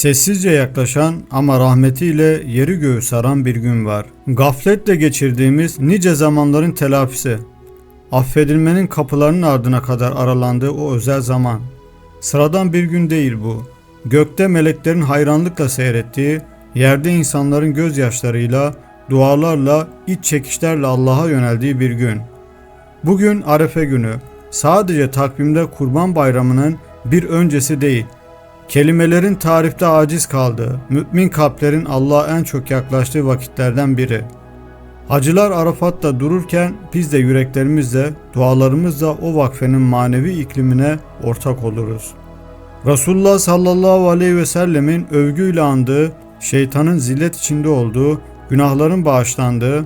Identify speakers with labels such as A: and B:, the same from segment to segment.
A: Sessizce yaklaşan ama rahmetiyle yeri göğü saran bir gün var. Gafletle geçirdiğimiz nice zamanların telafisi. Affedilmenin kapılarının ardına kadar aralandığı o özel zaman. Sıradan bir gün değil bu. Gökte meleklerin hayranlıkla seyrettiği, yerde insanların gözyaşlarıyla, dualarla, iç çekişlerle Allah'a yöneldiği bir gün. Bugün Arefe günü. Sadece takvimde Kurban Bayramı'nın bir öncesi değil. Kelimelerin tarifte aciz kaldığı, mümin kalplerin Allah'a en çok yaklaştığı vakitlerden biri. Hacılar Arafat'ta dururken biz de yüreklerimizle, dualarımızla o vakfenin manevi iklimine ortak oluruz. Resulullah sallallahu aleyhi ve sellemin övgüyle andığı, şeytanın zillet içinde olduğu, günahların bağışlandığı,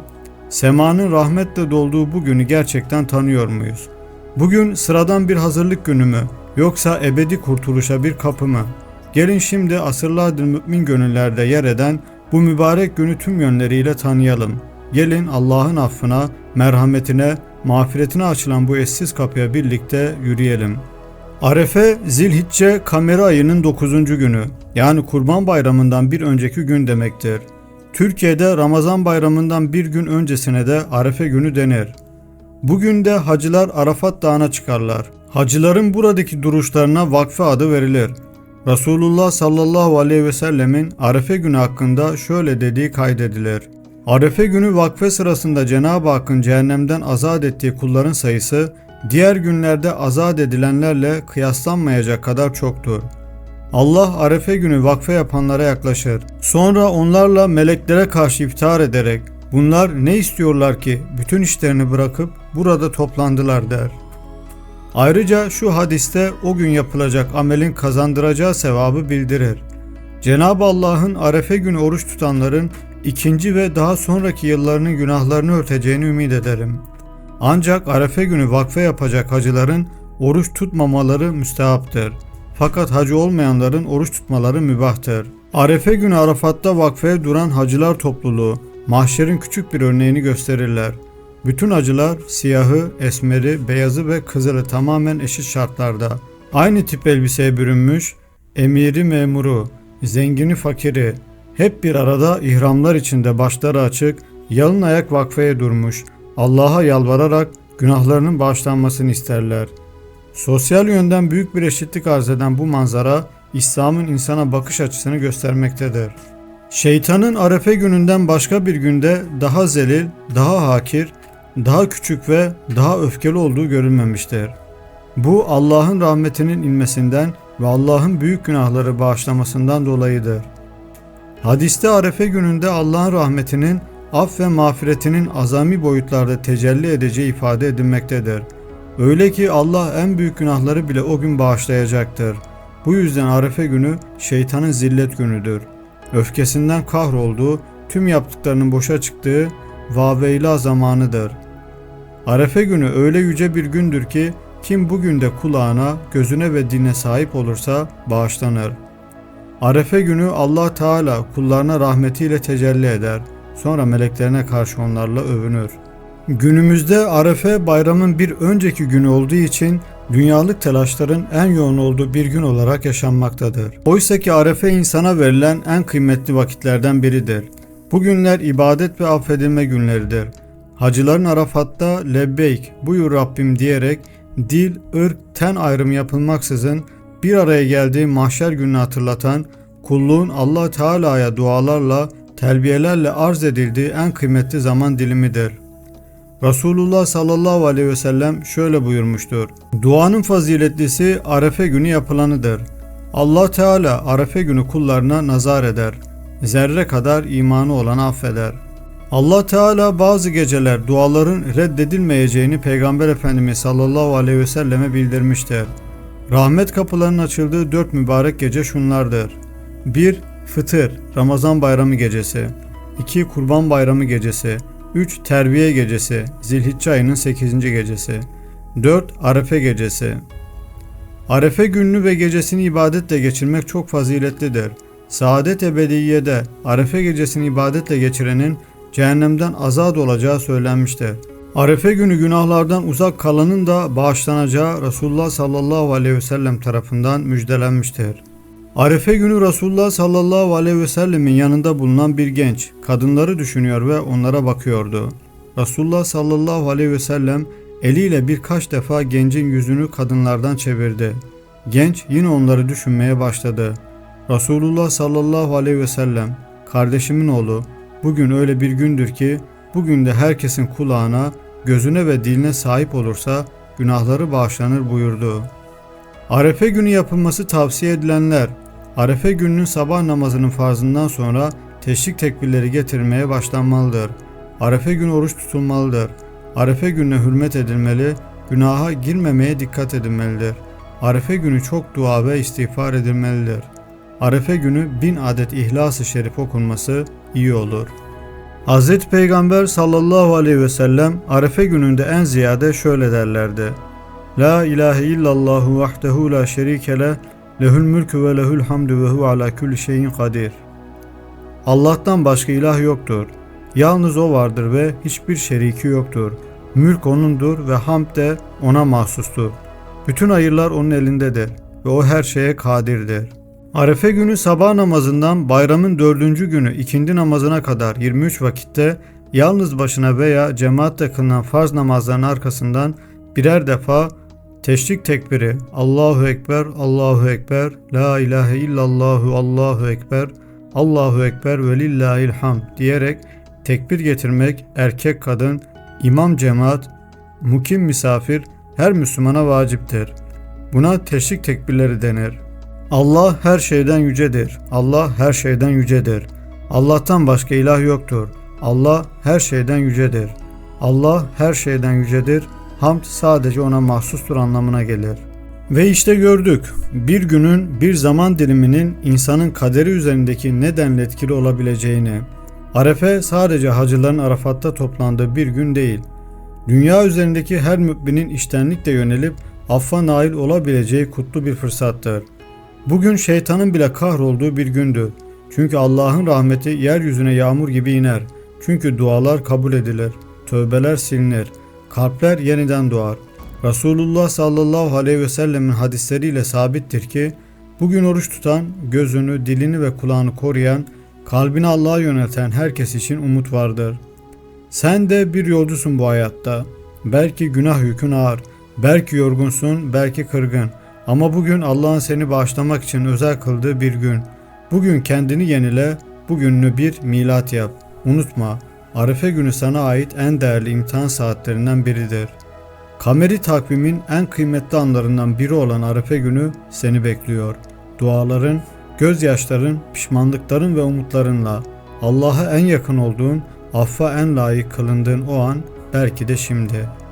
A: semanın rahmetle dolduğu bu günü gerçekten tanıyor muyuz? Bugün sıradan bir hazırlık günü mü yoksa ebedi kurtuluşa bir kapı mı? Gelin şimdi asırlardır mümin gönüllerde yer eden bu mübarek günü tüm yönleriyle tanıyalım. Gelin Allah'ın affına, merhametine, mağfiretine açılan bu eşsiz kapıya birlikte yürüyelim. Arefe Zilhicce kamera ayının 9. günü yani Kurban Bayramı'ndan bir önceki gün demektir. Türkiye'de Ramazan Bayramı'ndan bir gün öncesine de Arefe günü denir. Bugün de hacılar Arafat Dağı'na çıkarlar. Hacıların buradaki duruşlarına vakfe adı verilir. Resulullah sallallahu aleyhi ve sellemin Arefe günü hakkında şöyle dediği kaydedilir. Arefe günü vakfe sırasında Cenab-ı Hakk'ın cehennemden azat ettiği kulların sayısı diğer günlerde azat edilenlerle kıyaslanmayacak kadar çoktur. Allah Arefe günü vakfe yapanlara yaklaşır. Sonra onlarla meleklere karşı iftihar ederek bunlar ne istiyorlar ki bütün işlerini bırakıp burada toplandılar der. Ayrıca şu hadiste o gün yapılacak amelin kazandıracağı sevabı bildirir. Cenab-ı Allah'ın Arefe günü oruç tutanların ikinci ve daha sonraki yıllarının günahlarını örteceğini ümit ederim. Ancak Arefe günü vakfe yapacak hacıların oruç tutmamaları müstehaptır. Fakat hacı olmayanların oruç tutmaları mübahtır. Arefe günü Arafat'ta vakfeye duran hacılar topluluğu mahşerin küçük bir örneğini gösterirler. Bütün hacılar siyahı, esmeri, beyazı ve kızılı tamamen eşit şartlarda. Aynı tip elbiseye bürünmüş, emiri memuru, zengini fakiri, hep bir arada ihramlar içinde başları açık, yalın ayak vakfeye durmuş, Allah'a yalvararak günahlarının bağışlanmasını isterler. Sosyal yönden büyük bir eşitlik arz eden bu manzara, İslam'ın insana bakış açısını göstermektedir. Şeytanın Arefe gününden başka bir günde daha zelil, daha hakir, daha küçük ve daha öfkeli olduğu görülmemiştir. Bu Allah'ın rahmetinin inmesinden ve Allah'ın büyük günahları bağışlamasından dolayıdır. Hadiste Arefe gününde Allah'ın rahmetinin af ve mağfiretinin azami boyutlarda tecelli edeceği ifade edilmektedir. Öyle ki Allah en büyük günahları bile o gün bağışlayacaktır. Bu yüzden Arefe günü şeytanın zillet günüdür. Öfkesinden kahrolduğu, tüm yaptıklarının boşa çıktığı vaveyla zamanıdır. Arefe günü öyle yüce bir gündür ki kim bugün de kulağına, gözüne ve diline sahip olursa bağışlanır. Arefe günü Allah Teala kullarına rahmetiyle tecelli eder. Sonra meleklerine karşı onlarla övünür. Günümüzde Arefe bayramın bir önceki günü olduğu için dünyalık telaşların en yoğun olduğu bir gün olarak yaşanmaktadır. Oysa ki Arefe insana verilen en kıymetli vakitlerden biridir. Bu günler ibadet ve affedilme günleridir. Hacıların Arafat'ta lebbeyk buyur Rabbim diyerek dil, ırk, ten ayrımı yapılmaksızın bir araya geldiği mahşer gününü hatırlatan kulluğun Allah Teala'ya dualarla, telbiyelerle arz edildiği en kıymetli zaman dilimidir. Resulullah sallallahu aleyhi ve sellem şöyle buyurmuştur. Duanın faziletlisi Arefe günü yapılanıdır. Allah Teala Arefe günü kullarına nazar eder. Zerre kadar imanı olanı affeder. Allah Teala bazı geceler duaların reddedilmeyeceğini Peygamber Efendimiz sallallahu aleyhi ve selleme bildirmiştir. Rahmet kapılarının açıldığı dört mübarek gece şunlardır. 1. Fıtır, Ramazan bayramı gecesi. 2. Kurban bayramı gecesi. 3. Terbiye gecesi, Zilhicce ayının 8. gecesi. 4. Arefe gecesi. Arefe gününü ve gecesini ibadetle geçirmek çok faziletlidir. Saadet ebediyede Arefe gecesini ibadetle geçirenin cehennemden azat olacağı söylenmiştir. Arefe günü günahlardan uzak kalanın da bağışlanacağı Resulullah sallallahu aleyhi ve sellem tarafından müjdelenmiştir. Arefe günü Resulullah sallallahu aleyhi ve sellemin yanında bulunan bir genç kadınları düşünüyor ve onlara bakıyordu. Resulullah sallallahu aleyhi ve sellem eliyle birkaç defa gencin yüzünü kadınlardan çevirdi. Genç yine onları düşünmeye başladı. Resulullah sallallahu aleyhi ve sellem, kardeşimin oğlu, bugün öyle bir gündür ki, bugün de herkesin kulağına, gözüne ve diline sahip olursa günahları bağışlanır buyurdu. Arefe günü yapılması tavsiye edilenler, Arefe gününün sabah namazının farzından sonra teşrik tekbirleri getirmeye başlanmalıdır. Arefe günü oruç tutulmalıdır. Arefe gününe hürmet edilmeli, günaha girmemeye dikkat edilmelidir. Arefe günü çok dua ve istiğfar edilmelidir. Arefe günü bin adet İhlas-ı Şerif okunması iyi olur. Hz. Peygamber sallallahu aleyhi ve sellem Arefe gününde en ziyade şöyle derlerdi. La ilahe illallahu vahdehu la şerike le lehül mülkü ve lehül hamdü ve hu ala kulli şeyin kadir. Allah'tan başka ilah yoktur. Yalnız o vardır ve hiçbir şeriki yoktur. Mülk onundur ve hamd de ona mahsustur. Bütün hayırlar onun elindedir ve o her şeye kadirdir. Arefe günü sabah namazından bayramın dördüncü günü ikindi namazına kadar 23 vakitte yalnız başına veya cemaatle kılınan farz namazların arkasından birer defa teşrik tekbiri Allahu Ekber, Allahu Ekber, La ilahe illallahu Allahu Ekber, Allahu Ekber ve lillahil diyerek tekbir getirmek erkek kadın, imam cemaat, mukim misafir her Müslümana vaciptir. Buna teşrik tekbirleri denir. Allah her şeyden yücedir. Allah her şeyden yücedir. Allah'tan başka ilah yoktur. Allah her şeyden yücedir. Allah her şeyden yücedir. Hamd sadece ona mahsustur anlamına gelir. Ve işte gördük. Bir günün, bir zaman diliminin insanın kaderi üzerindeki ne denli etkili olabileceğini. Arefe sadece hacıların Arafat'ta toplandığı bir gün değil. Dünya üzerindeki her müminin iştenlikle yönelip affa nail olabileceği kutlu bir fırsattır. Bugün şeytanın bile kahrolduğu bir gündür. Çünkü Allah'ın rahmeti yeryüzüne yağmur gibi iner. Çünkü dualar kabul edilir. Tövbeler silinir. Kalpler yeniden doğar. Resulullah sallallahu aleyhi ve sellemin hadisleriyle sabittir ki bugün oruç tutan, gözünü, dilini ve kulağını koruyan, kalbini Allah'a yönelten herkes için umut vardır. Sen de bir yolcusun bu hayatta. Belki günah yükün ağır, belki yorgunsun, belki kırgın. Ama bugün Allah'ın seni bağışlamak için özel kıldığı bir gün. Bugün kendini yenile, bugününü bir milat yap. Unutma, Arife günü sana ait en değerli imtihan saatlerinden biridir. Kameri takvimin en kıymetli anlarından biri olan Arife günü seni bekliyor. Duaların, gözyaşların, pişmanlıkların ve umutlarınla Allah'a en yakın olduğun, affa en layık kılındığın o an belki de şimdi.''